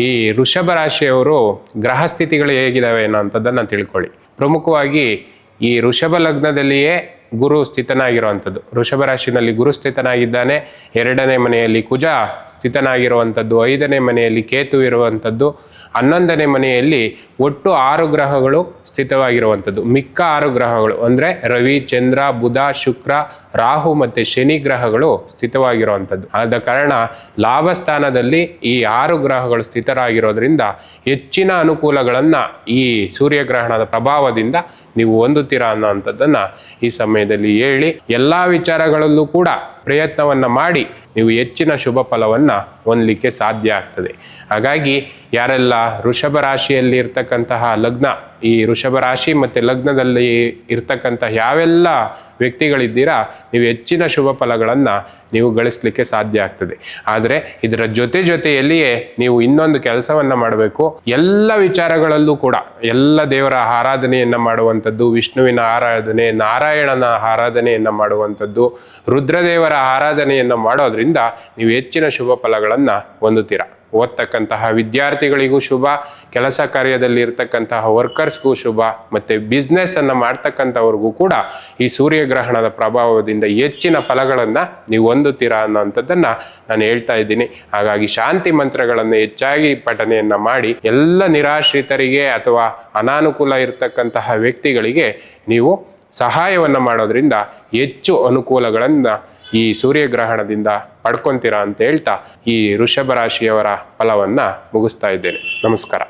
ಈ ವೃಷಭ ರಾಶಿಯವರು ಗ್ರಹ ಸ್ಥಿತಿಗಳು ಹೇಗಿದ್ದಾವೆ ಅನ್ನೋಂಥದ್ದನ್ನು ತಿಳ್ಕೊಳ್ಳಿ. ಪ್ರಮುಖವಾಗಿ ಈ ವೃಷಭ ಲಗ್ನದಲ್ಲಿಯೇ ಗುರು ಸ್ಥಿತನಾಗಿರುವಂಥದ್ದು. ವೃಷಭ ರಾಶಿನಲ್ಲಿ ಗುರು ಸ್ಥಿತನಾಗಿದ್ದಾನೆ. ಎರಡನೇ ಮನೆಯಲ್ಲಿ ಕುಜ ಸ್ಥಿತನಾಗಿರುವಂಥದ್ದು. ಐದನೇ ಮನೆಯಲ್ಲಿ ಕೇತು ಇರುವಂಥದ್ದು. ಹನ್ನೊಂದನೇ ಮನೆಯಲ್ಲಿ ಒಟ್ಟು ಆರು ಗ್ರಹಗಳು ಸ್ಥಿತವಾಗಿರುವಂಥದ್ದು. ಮಿಕ್ಕ ಆರು ಗ್ರಹಗಳು ಅಂದರೆ ರವಿ, ಚಂದ್ರ, ಬುಧ, ಶುಕ್ರ, ರಾಹು ಮತ್ತು ಶನಿ ಗ್ರಹಗಳು ಸ್ಥಿತವಾಗಿರುವಂಥದ್ದು. ಆದ ಕಾರಣ ಲಾಭ ಸ್ಥಾನದಲ್ಲಿ ಈ ಆರು ಗ್ರಹಗಳು ಸ್ಥಿತರಾಗಿರೋದ್ರಿಂದ ಹೆಚ್ಚಿನ ಅನುಕೂಲಗಳನ್ನು ಈ ಸೂರ್ಯಗ್ರಹಣದ ಪ್ರಭಾವದಿಂದ ನೀವು ಹೊಂದುತ್ತೀರಾ ಅನ್ನೋಂಥದ್ದನ್ನು ಈ ಸಮಯದಲ್ಲಿ ಹೇಳಿ ಎಲ್ಲಾ ವಿಚಾರಗಳಲ್ಲೂ ಕೂಡ ಪ್ರಯತ್ನವನ್ನು ಮಾಡಿ ನೀವು ಹೆಚ್ಚಿನ ಶುಭ ಫಲವನ್ನು ಹೊಂದಲಿಕ್ಕೆ ಸಾಧ್ಯ ಆಗ್ತದೆ. ಹಾಗಾಗಿ ಯಾರೆಲ್ಲ ವೃಷಭ ರಾಶಿಯಲ್ಲಿ ಇರ್ತಕ್ಕಂತಹ ಲಗ್ನ, ಈ ವೃಷಭ ರಾಶಿ ಮತ್ತು ಲಗ್ನದಲ್ಲಿ ಇರ್ತಕ್ಕಂಥ ಯಾವೆಲ್ಲ ವ್ಯಕ್ತಿಗಳಿದ್ದೀರಾ, ನೀವು ಹೆಚ್ಚಿನ ಶುಭ ಫಲಗಳನ್ನು ನೀವು ಗಳಿಸಲಿಕ್ಕೆ ಸಾಧ್ಯ ಆಗ್ತದೆ. ಆದರೆ ಇದರ ಜೊತೆ ಜೊತೆಯಲ್ಲಿಯೇ ನೀವು ಇನ್ನೊಂದು ಕೆಲಸವನ್ನು ಮಾಡಬೇಕು. ಎಲ್ಲ ವಿಚಾರಗಳಲ್ಲೂ ಕೂಡ, ಎಲ್ಲ ದೇವರ ಆರಾಧನೆಯನ್ನು ಮಾಡುವಂಥದ್ದು, ವಿಷ್ಣುವಿನ ಆರಾಧನೆ, ನಾರಾಯಣನ ಆರಾಧನೆಯನ್ನು ಮಾಡುವಂಥದ್ದು, ರುದ್ರದೇವರ ಆರಾಧನೆಯನ್ನು ಮಾಡೋದ್ರಿಂದ ನೀವು ಹೆಚ್ಚಿನ ಶುಭ ಫಲಗಳನ್ನು ಹೊಂದುತ್ತೀರ. ಓದ್ತಕ್ಕಂತಹ ವಿದ್ಯಾರ್ಥಿಗಳಿಗೂ ಶುಭ, ಕೆಲಸ ಕಾರ್ಯದಲ್ಲಿ ಇರ್ತಕ್ಕಂತಹ ವರ್ಕರ್ಸ್ಗೂ ಶುಭ ಮತ್ತು ಬಿಸ್ನೆಸ್ಸನ್ನು ಮಾಡ್ತಕ್ಕಂಥವ್ರಿಗೂ ಕೂಡ ಈ ಸೂರ್ಯಗ್ರಹಣದ ಪ್ರಭಾವದಿಂದ ಹೆಚ್ಚಿನ ಫಲಗಳನ್ನು ನೀವು ಹೊಂದುತ್ತೀರಾ ಅನ್ನೋಂಥದ್ದನ್ನು ನಾನು ಹೇಳ್ತಾ ಇದ್ದೀನಿ. ಹಾಗಾಗಿ ಶಾಂತಿ ಮಂತ್ರಗಳನ್ನು ಹೆಚ್ಚಾಗಿ ಪಠನೆಯನ್ನು ಮಾಡಿ ಎಲ್ಲ ನಿರಾಶ್ರಿತರಿಗೆ ಅಥವಾ ಅನಾನುಕೂಲ ಇರತಕ್ಕಂತಹ ವ್ಯಕ್ತಿಗಳಿಗೆ ನೀವು ಸಹಾಯವನ್ನು ಮಾಡೋದರಿಂದ ಹೆಚ್ಚು ಅನುಕೂಲಗಳನ್ನು ಈ ಸೂರ್ಯಗ್ರಹಣದಿಂದ ಪಡ್ಕೊತೀರಾ ಅಂತ ಹೇಳ್ತಾ ಈ ಋಷಭ ರಾಶಿಯವರ ಫಲವನ್ನು ಮುಗಿಸ್ತಾ ಇದ್ದೇನೆ. ನಮಸ್ಕಾರ.